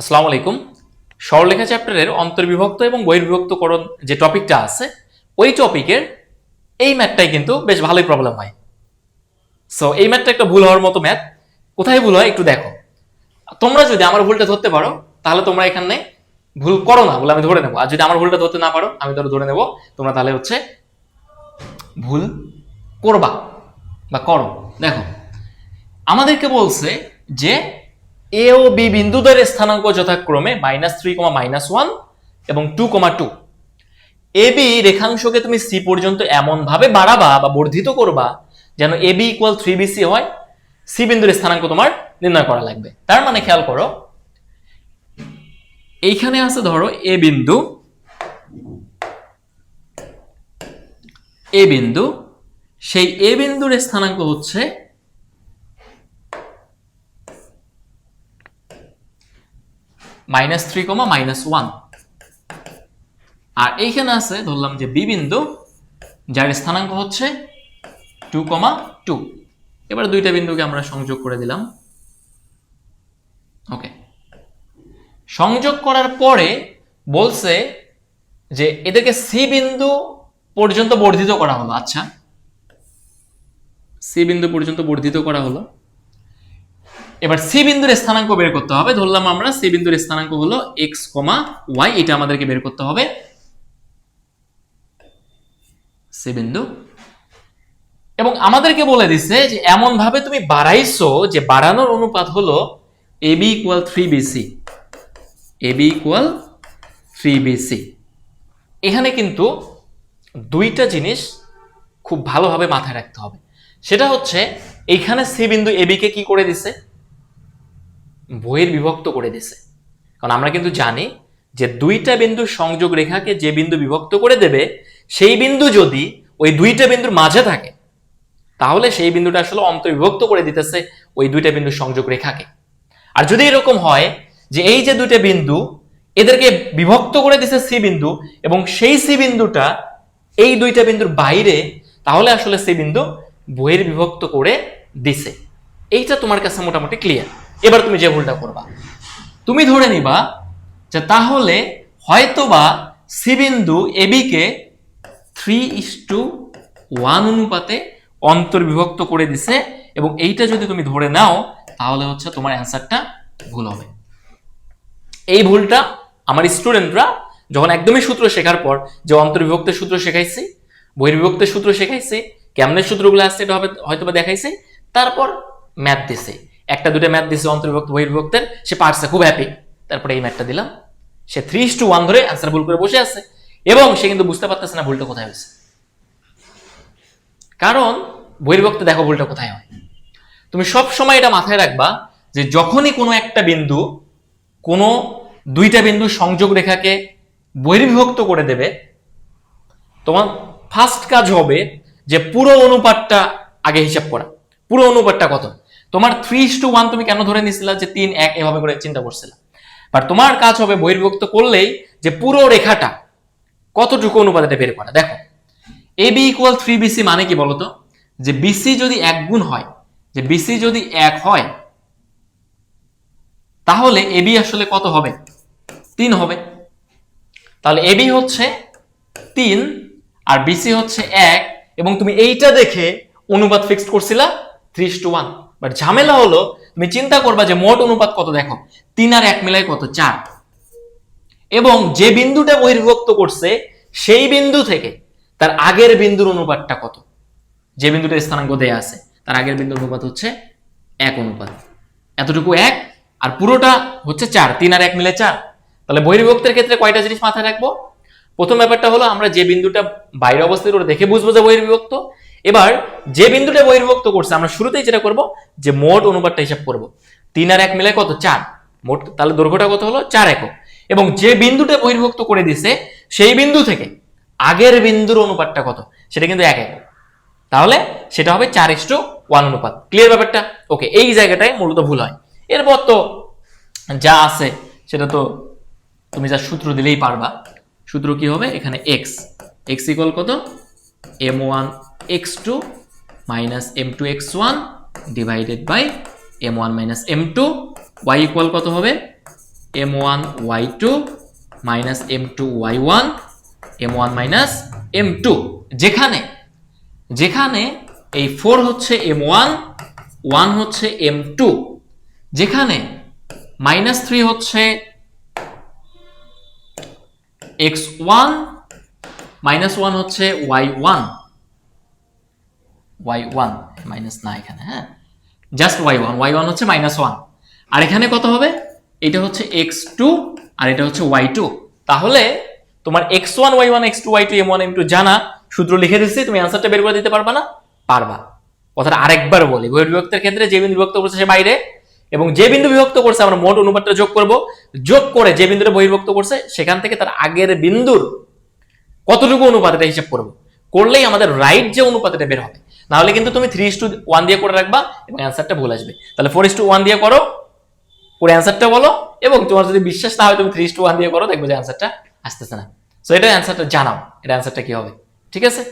আসসালামু আলাইকুম। সরলেখা চ্যাপ্টারের অন্তর্বিভক্ত এবং বহির্বিভক্তকরণ যে টপিকটা আছে, ওই টপিকের এই ম্যাথটাই কিন্তু বেশ ভালোই প্রবলেম হয়। সো এই ম্যাথটা একটা ভুল হওয়ার মতো ম্যাথ। কোথায় ভুল হয় একটু দেখো। তোমরা যদি আমার ভুলটা ধরতে পারো, তাহলে তোমরা এখানে ভুল করো না বলে আমি ধরে নেব। আর যদি আমার ভুলটা ধরতে না পারো, আমি ধরে ধরে নেব, তোমরা তাহলে হচ্ছে ভুল করবা বা করো। দেখো, আমাদেরকে বলছে যে এ ও বি বিন্দুদের স্থানাঙ্ক যথাক্রমে minus three comma minus one এবং two comma two A B রেখাংশকে তুমি সি পর্যন্ত এমন ভাবে বাড়াবা বা বর্ধিত করবা যেন A B equal three B C হয়। সি বিন্দুর স্থানাঙ্ক তোমার নির্ণয় করা লাগবে। তার মানে খেয়াল করো, এইখানে আছে ধরো এ বিন্দু এ বিন্দু, সেই এ বিন্দুর স্থানাঙ্ক হচ্ছে minus three comma minus one. আর এইখানে আছে, ধরলাম যে বি বিন্দু, যার স্থানাঙ্ক হচ্ছে টু কমা টু। এবার দুইটা বিন্দুকে আমরা সংযোগ করে দিলাম। ওকে। সংযোগ করার পরে বলছে যে এদেরকে সি বিন্দু পর্যন্ত বর্ধিত করা হলো। আচ্ছা। সি বিন্দু পর্যন্ত বর্ধিত করা হলো। এবার সি বিন্দুর স্থানাঙ্ক বের করতে হবে। ধরলাম আমরা সি বিন্দুর স্থানাঙ্ক হলো এক্স কমা ওয়াই এটা আমাদেরকে বের করতে হবে। সি বিন্দু। এবং আমাদেরকে বলে দিছে যে এমন ভাবে তুমি বাড়াইছো যে বাড়ানোর অনুপাত হলো A B equal three B C A B equal three B C এখানে কিন্তু দুইটা জিনিস খুব ভালোভাবে মাথায় রাখতে হবে। সেটা হচ্ছে, এইখানে সি বিন্দু এ কে কি করে দিছে? বইয়ের বিভক্ত করে দিছে কারণ আমরা কিন্তু জানি যে দুইটা বিন্দু সংযোগ রেখাকে যে বিন্দু বিভক্ত করে দেবে, সেই বিন্দু যদি ওই দুইটা বিন্দুর মাঝে থাকে, তাহলে সেই বিন্দুটা আসলে অন্তর্বিভক্ত করে দিতেছে ওই দুইটা বিন্দু সংযোগ রেখাকে। আর যদি এরকম হয় যে এই যে দুইটা বিন্দু, এদেরকে বিভক্ত করে দিছে সি বিন্দু এবং সেই সি বিন্দুটা এই দুইটা বিন্দুর বাইরে, তাহলে আসলে সি বিন্দু বইয়ের বিভক্ত করে দিছে। এইটা তোমার কাছে মোটামুটি ক্লিয়ার এবার তুমি যে ভুলটা করবা। তুমি ধরে নিবা যে তাহলে হয়তোবা সি বিন্দু এবিকে থ্রি ইস টু ওয়ান অনুপাতে অন্তর্বিভক্ত করে দিছে এবং এইটা যদি তুমি ধরে নাও, তাহলে হচ্ছে তোমার অ্যান্সারটা ভুল হবে। এই ভুলটা আমার স্টুডেন্টরা যখন একদমই সূত্র শেখার পর যে অন্তর্বিভক্তের সূত্র শেখাইছি, বহির্বিভক্তের সূত্র শেখাইছি কেমনের সূত্রগুলো আসছে এটা হবে হয়তো বা দেখাইছে, তারপর ম্যাথ দিছে। একটা দুটো ম্যাথ দিছে অন্তর্বিভক্ত বহির্বিভক্তের সে পারছে খুব হ্যাপি তারপরে এই ম্যাথটা দিলাম। সে থ্রি টু ওয়ান ধরে অ্যান্সার ভুল করে বসে আছে। এবং সে কিন্তু বুঝতে পারতেছে না ভুলটা কোথায় হয়েছে। কারণ, বহির্ভক্ত, দেখো ভুলটা কোথায় হয়। তুমি সব সময় এটা মাথায় রাখবা যে যখনই কোনো একটা বিন্দু, কোনো দুইটা বিন্দু সংযোগ রেখাকে বহির্বিভক্ত করে দেবে, তোমার ফার্স্ট কাজ হবে যে পুরো অনুপাতটা আগে হিসাব করা। পুরো অনুপাতটা কত? তোমার থ্রি টু ওয়ান তুমি কেন ধরে নিছিলা যে তিন, এক, এভাবে করে চিন্তা করছিলা? বাট তোমার কাজ হবে বহির্ভুক্ত করলেই যে পুরো রেখাটা কতটুকু অনুপাতে বের করা। দেখো A B equal three B C মানে কি বলতো? যে বিসি যদি এক গুণ হয়, যে বিসি যদি এক হয়, তাহলে এবি আসলে কত হবে? তিন হবে। তাহলে এবি হচ্ছে তিন আর বিসি হচ্ছে এক এবং তুমি এইটা দেখে অনুপাত ফিক্সড করছিলা থ্রি টু ওয়ান বাট ঝামেলা হলো, তুমি চিন্তা করবা যে মোট অনুপাত কত? দেখো, তিন আর এক মিলাই কত? চার। এবং যে বিন্দুটা বহির্ভক্ত করছে, সেই বিন্দু থেকে তার আগের বিন্দুর অনুপাতটা কত? যে বিন্দুটা স্থানাঙ্ক দেয়া আছে, তার আগের বিন্দুর অনুপাত হচ্ছে এক অনুপাত। এতটুকু এক, আর পুরোটা হচ্ছে চার। তিন আর এক মিলে চার। তাহলে বহির্ভক্তের ক্ষেত্রে কয়টা জিনিস মাথায় রাখব? প্রথম ব্যাপারটা হলো আমরা যে বিন্দুটা বাইরে অবস্থিত ওটা দেখে বুঝব যে বহির্বিভক্ত। এবার যে বিন্দুটা বহির্ভুক্ত করছে, আমরা শুরুতেই যেটা করব যে মোট অনুপাতটা হিসাব করব। তিন আর এক মিলে কত? চার। মোট তাহলে দৈর্ঘ্যটা কত হলো? চার একক। এবং যে বিন্দুটা বহির্ভুক্ত করে দিছে, সেই বিন্দু থেকে আগের বিন্দুর অনুপাতটা কত? সেটা কিন্তু এক একক। তাহলে সেটা হবে চার ইস্টু ওয়ান অনুপাত। ক্লিয়ার ব্যাপারটা? ওকে এই জায়গাটায় মূলত ভুল হয়। এরপর তো যা আছে, সেটা তো তুমি যা সূত্র দিলেই পারবা। সূত্র কি হবে? এখানে এক্স এক্স ইকুয়াল কত? M one x two minus m two x one divided by m one minus m two y equal কত হবে? M one y two minus m two y one m one minus m two যেখানে যেখানে এই four হচ্ছে M one one হচ্ছে M two যেখানে minus three হচ্ছে x one minus one হচ্ছে y one y one minus না এখানে হ্যাঁ? Just y one y one হচ্ছে মাইনাস ওয়ান আর এখানে কত হবে? এটা হচ্ছে এক্স টু আর এটা হচ্ছে ওয়াই টু তাহলে তোমার x one y one x two y two m one m two জানা, সূত্র লিখে দিচ্ছি, তুমি অ্যান্সারটা বের করে দিতে পারবা না? পারবা। কথাটা আরেকবার বলি, বহির্বিভক্তের ক্ষেত্রে যে বিন্দু বিভক্ত করছে সে বাইরে এবং যে বিন্দু বিভক্ত করছে, আমরা মোট অনুপাতটা যোগ করব। যোগ করে যে বিন্দুটা বহির্ভুক্ত করছে, সেখান থেকে তার আগের বিন্দুর কতটুকু অনুপাত এটা হিসাব করব। করলেই আমাদের রাইট যে অনুপাত এটা বের হবে। নাহলে কিন্তু তুমি থ্রি টু ওয়ান দিয়ে করে রাখবা এবং অ্যান্সারটা ভুল আসবে। তাহলে ফোর টু ওয়ান দিয়ে করো করে অ্যান্সারটা বলো এবং তোমার যদি বিশ্বাস না হয় তুমি থ্রি টু ওয়ান দিয়ে করো, দেখবে যে অ্যান্সারটা আসতেছে না। সো এটা অ্যান্সারটা জানাও, এটা অ্যান্সারটা কি হবে? ঠিক আছে?